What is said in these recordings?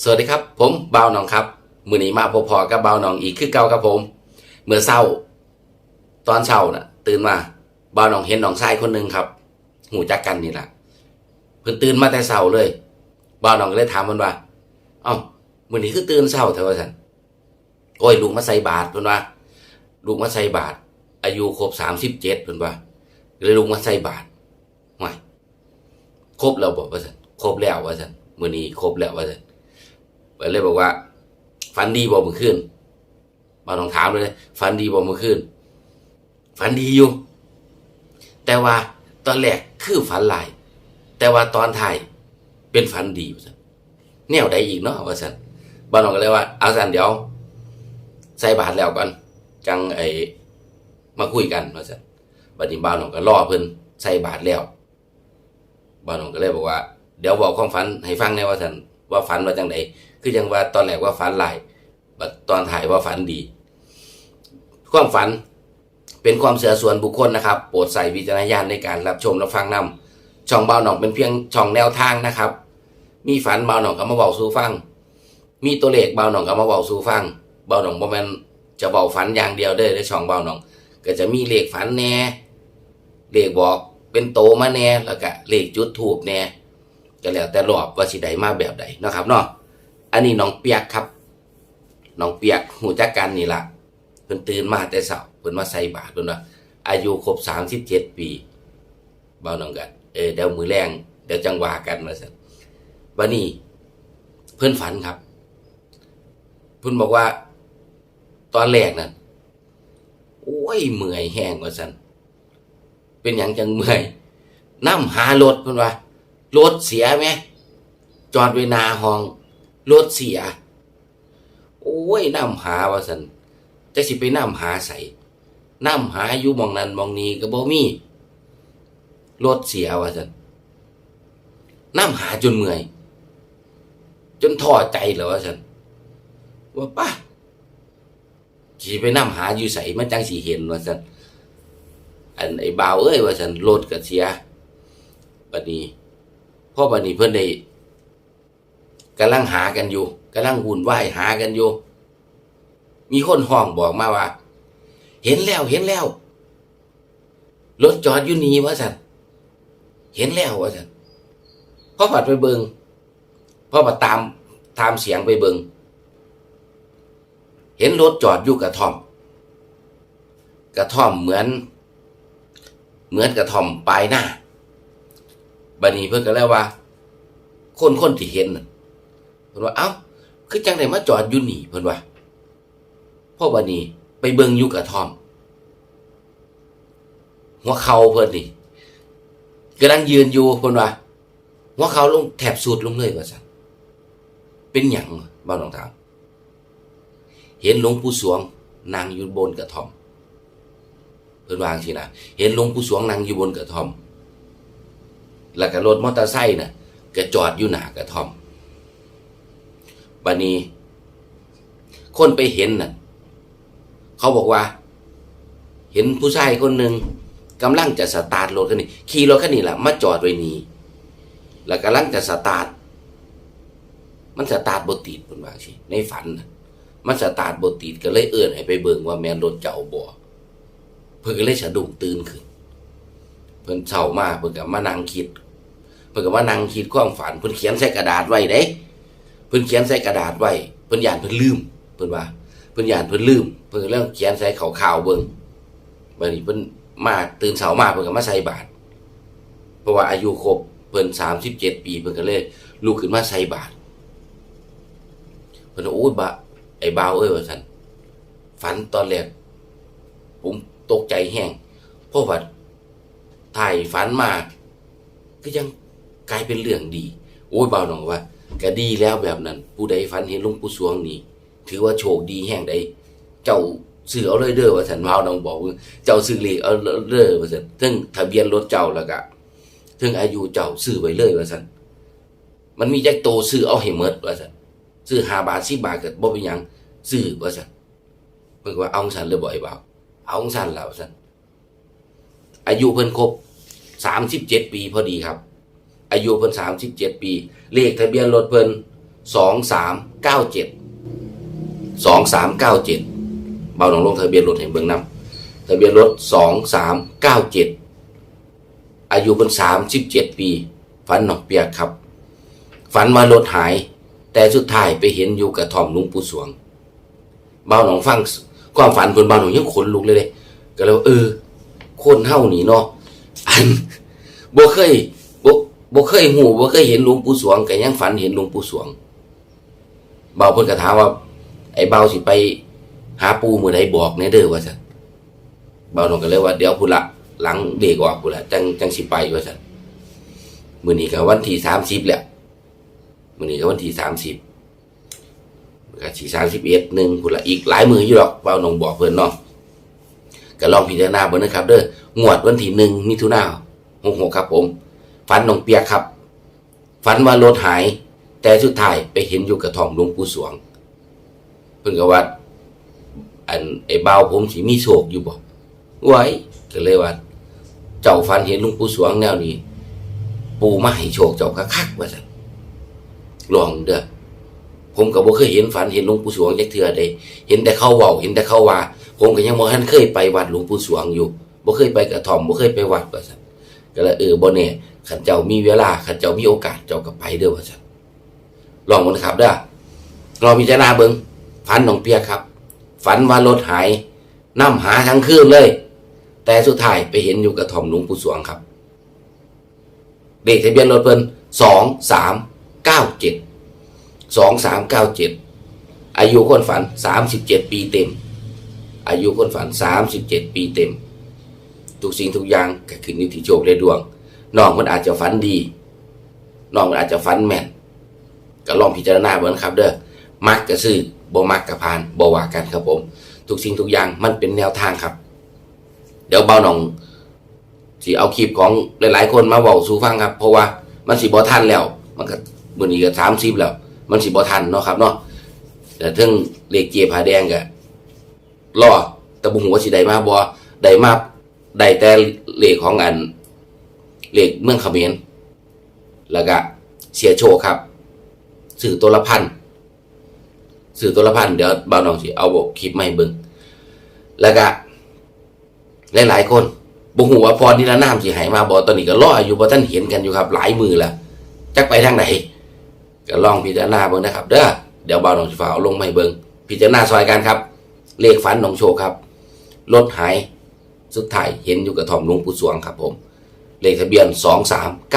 สวัสดีครับ ผมบ่าวหนองครับ มือนี้มาพอๆกับบ่าวหนองอีกคือเก่าครับผม เมื่อเช้า ตอนเช้าน่ะ ตื่นมาบ่าวหนองเห็นหนองชายคนหนึ่งครับ หูจักกันนี่แหละเพิ่นตื่นมาแต่เช้าเลยบ่าวหนองก็เลยถามมันว่า เอ้ามือนี้คือตื่นเช้าเถอะว่าสันโอ้ยลูกมาใส่บาตรเพิ่นว่าลูกมาใส่บาตรอายุครบสามสิบเจ็ดเพิ่นว่าเลยลูกมาใส่บาตรห่วยครบแล้วบอกว่าสันครบแล้วว่าสันมือนี้ครบแล้วว่าสัน ไปเลยบอกว่าฟันดีบอกมือขึ้นมาลองถามเลยฟันดีบอกมือขึ้นฟันดีอยู่ แต่ว่าตอนแรกคือฝันลาย แต่ว่าตอนถ่ายเป็นฝันดีว่าซั่นแนวใดอีกเนาะว่าสันบ้านน้องก็เลยว่าเอาสันเดี๋ยว ใส่บาทแล้วกัน จังไอมาคุยกันว่าสันบัดนี้บ้านน้องก็รอเพิ่นใส่บาทแล้วบ้านน้องก็เลยบอกว่า เดี๋ยวบอกความฝันให้ฟังแน่ว่าสัน ว่าฝันว่าจังไดคือยังว่าตอนแรกว่าฝันลายตอนถ่ายว่าฝันดี ความฝันเป็นความเสื่อส่วนบุคคลนะครับ โปรดใส่วิจารณญาณในการรับชมรับฟังนำช่องเบาหนองเป็นเพียงช่องแนวทางนะครับ มีฝันเบาหนองก็มาบอกสู่ฟัง มีตัวเลขเบาหนองก็มาบอกสู่ฟัง เบาหนองบ่แม่นจะเบาฝันอย่างเดียวเด้อในช่องเบาหนอง ก็จะมีเลขฝันแน่เลขบอกเป็นโตมาแน่แล้วก็เลขจุดถูกแน่ ก็แล้วแต่รอบว่าสิใดมาแบบใดนะครับเนาะอันนี้น้องเปียกครับน้องเปียกหูจักกันนี่ละเพิ่นตื่นมาแต่เช้าเพิ่นมาใส่บาตรเพิ่นว่าอายุครบสามสิบเจ็ดปีเบาน้องกันเออเดี๋ยวมือแรงเดี๋ยวจังหวากันมาสันวันนี้เพื่อนฝันครับ เพิ่นบอกว่า ตอนแรกนั่นโอ้ยเมื่อยแห้งว่าสันเป็นอย่างจังเมื่อยน้ำหารถเพิ่นว่า รถเสียไหมจอดไว้หนาห้องรถเสีย โอ้ยน้ำหาว่าสันจะสิไปน้ำหาใส่น้ำหาอยู่มองนั้นมองนี้ก็บ่มีรถเสียว่าสันน้ำหาจนเมื่อย จนท้อใจแล้วว่าสันว่าป้าสิไปน้ำหาอยู่ใส่มันจังสิเห็นว่าสันอันไอ้บ่าวเอ้ยว่าสันรถก็เสียบัดนี้ พ่อบัดนี้เพิ่นได้กำลังหากันอยู่กำลังวุ่นวายหากันอยู่ มีคนห้องบอกมาว่า เห็นแล้วเห็นแล้วรถจอดอยู่นี่วะสันเห็นแล้ววะสันพ่อผัดไปเบิงพ่อผัดตามตามเสียงไปเบิงเห็นรถจอดอยู่กระท่อม กระท่อมเหมือน เหมือนกระท่อมปลายหน้า บัดนี้เพิ่นก็แล้วว่า คนคนที่เห็นเพิ่นว่าเอ้า คือจังได๋มาจอดอยู่นี่เพิ่นว่าพ่อบัดนี้ไปเบิ่งอยู่กระท่อม หัวเข่าเพิ่นนี่กำลังยืนอยู่เพิ่นว่าหัวเข่าลงแถบสุดลงเลยว่าซั่นเป็นหยังบ่าวน้องถามเห็นหลวงปู่สวงนั่งอยู่บนกระท่อมเพิ่นวางซี่นะเห็นหลวงปู่สวงนั่งอยู่บนกระท่อม แล้วก็รถมอเตอร์ไซค์น่ะก็จอดอยู่หน้ากระท่อมบัดนี้ คนไปเห็นน่ะ เขาบอกว่า เห็นผู้ชายคนหนึ่งกำลังจะสตาร์ทรถคันนี้ขี่รถคันนี้แหละมาจอดไว้นี่แล้วกำลังจะสตาร์ทมันสตาร์ทบติดเพิ่นว่าสิในฝันน่ะมันสตาร์ทบติดก็เลยเอื้อนให้ไปเบิ่งว่าแมนรถเจ้าบ่เพิ่นก็เลยสะดุ้งตื่นขึ้น เพิ่นเช้ามาเพิ่นก็มานั่งคิด เพิ่นก็มานั่งคิดความฝันเพิ่นเขียนใส่กระดาษไว้เด้เพิ่นเขียนใส่กระดาษไว้เพิ่นย่านเพิ่นลืมเพิ่นว่าเพิ่นย่านเพิ่นลืม เพิ่นก็เริ่มเขียนใส่ข่าวๆเบิ่งบัดนี้เพิ่นมาตื่นเช้ามาเพิ่นก็มาใส่บาตรเพราะว่าอายุครบเพิ่น37ปีเพิ่นก็เลยลุกขึ้นมาใส่บาตรเพิ่นโอ้ยบะไอ้บ่าวเอ้ยว่าซั่นฝันตอนแรกผมตกใจแห้งเพราะว่า ถ่ายฝันมา ก็ยังกลายเป็นเรื่องดี โอ้ยเบาวน้องว่าก็ดีแล้วแบบนั้น ผู้ใดฝันเห็นลวงปู่สวงนี่ ถือว่าโชคดีแห่งใด เจ้าซื้อเอาเลยเด้อว่าสันวาวน้องบอกเจ้าซื้อเลขเอาเด้อว่าสันถึงทะเบียนรถเจ้าแล้วก็ถึงอายุเจ้าซื้อไว้เลยว่าสันมันมีแจ็คโตซื้อเอาให้หมดว่าสันซื้อหาบาทสิบาทก็บ่เป็นหยังซื้อว่าสันเพิ่นก็ว่าเอาของสันเลยบ่ไอ้บ่าเอาของสันแล้วสัน อายุเพิ่นครบสามสิบเจ็ดปีพอดีครับ อายุเพิ่นสามสิบเจ็ดปี เลขทะเบียนรถเพิ่นสองสามเก้าเจ็ดสองสามเก้าเจ็ดเบาหนองลงทะเบียนรถแห่งเบืองนำทะเบียนรถสองสามเก้าเจ็ดอายุเป็นสามสิบเจ็ดปีฝันหนองเปียกครับ ฝันว่ารถหาย แต่สุดท้ายไปเห็นอยู่กระท่อมลุงปู่สวงเบาหนองฟังความฝันเพิ่นเบาหนองยังขนลุกเลยเลยก็เลยเออ คนเฮานี่เนาะอันบ่เคยบ่บ่เคยหูบ่เคยเห็นหลวงปู่สวงก็ยังฝันเห็นหลวงปู่สวงเบาเพิ่นก็ถามว่า ไอ้เบาสิไป หาปู่มื้อใดบอกแน่เด้อว่าซั่นเบาหนองก็เลยว่าเดี๋ยวพุ่นละหลังเด็กออกพุ่นละจังจังสิไปว่าซั่นมื้อนี้ก็วันที่30แหล้วมื้อนี้ก็วันที่30ก็สี่สามสิบเอ็ดหนึ่งพุ่นละอีกหลายมืออยู่หรอกเบาหนองบอกเพิ่นเนาะ ก็ลองพิจารณาเบิ่งนะครับ เด้องวดวันที่หนึ่งมิถุนาหกหกครับผมฝันหนองเปียกครับฝันว่ารถหาย แต่สุดท้ายไปเห็นอยู่กระท่อมหลวงปู่สวง เพิ่นก็ว่าอันไอ้เบาผมสิมีโชคอยู่บ่ไว้ก็เลยว่า เจ้าฝันเห็นหลวงปู่สวงแนวนี้ ปู่มาให้โชคเจ้าคักๆว่าซั่นลองเด้อผมก็บ่เคยเห็นฝันเห็นหลวงปู่สวงจักเทื่อใดเห็นแต่เขาเว้าเห็นแต่เขาว่า ผมก็ยังบ่ทันเคยไปวัดหลวงปู่สวงอยู่บ่เคยไปกระท่อมบ่เคยไปวัดว่าซั่นก็เลยเออบ่แน่คันเจ้ามีเวลาคันเจ้ามีโอกาสเจ้าก็ไปเด้อว่าซั่นลองมันครับเด้อลองพิจารณาเบิ่งฝันน้องเปียครับ ฝันว่ารถหายนำหาทั้งคืนเลย แต่สุดท้ายไปเห็นอยู่กระท่อมหลวงปู่สวงครับเลขทะเบียนรถเพิ่น2397สองสามเก้าเจ็ดอายุคนฝันสามสิบเจ็ดปีเต็ม อายุคนฝันสามสิบเจ็ดปีเต็ม ทุกสิ่งทุกอย่างก็ขึ้นอยู่ที่โชคและดวงน้องมันอาจจะฝันดีน้องมันอาจจะฝันแม่น ก็ลองพิจารณาเบิ่งครับ เด้อมักก็ซื้อบ่มักก็ผ่านบ่ว่ากันครับผม ทุกสิ่งทุกอย่างมันเป็นแนวทางครับ เดี๋ยวเบาหนองสิเอาคลิปของหลาย ๆ คนมาเว้าสู่ฟังครับ เพราะว่ามันสิบ่ทันแล้ว มันก็มื้อนี้ก็30แล้ว มันสิบ่ทันเนาะครับเนาะแต่ถึงเลขเกียผาแดงก็ รอแต่บ่ฮู้ว่าสิได้มาบ่ได้มาได้แต่เลขของอันเลขเมืองเขมรแล้วก็เสียโชครับสื่อตัวละพันสื่อตัวละพันเดี๋ยวบ่าวน้องสิเอาบอคลิปมาให้เบิ่งแล้วก็หลายๆคนบ่ฮู้ว่าพรนิรนามสิให้มาบ่ตอนนี้ก็รออยู่บ่ทันเห็นกันอยู่ครับ หลายมือล้วจักไปทางไหนก็ลองพิจารณาเบิ่งนะครับ เด้อเดี๋ยวบ่าวหนองสิฟ้าเอาลงมาให้เบิ่งพิจารณาซอยกันครับ เลขฝันหนองโชครับ รถหายสุดท้ายเห็นอยู่กับทอมหลวงปู่สวงครับผม เลขทะเบียน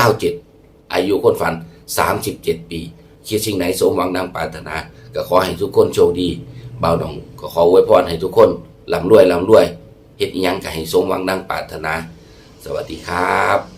2397 อายุคนฝัน 37 ปีคิดสิ่งไหนสมหวังดังปรารถนา ก็ขอให้ทุกคนโชคดีเบาหนองก็ขออวยพรให้ทุกคนร่ำรวยร่ำรวยเฮ็ดอิหยังก็ให้สมหวังดังปรารถนา สวัสดีครับ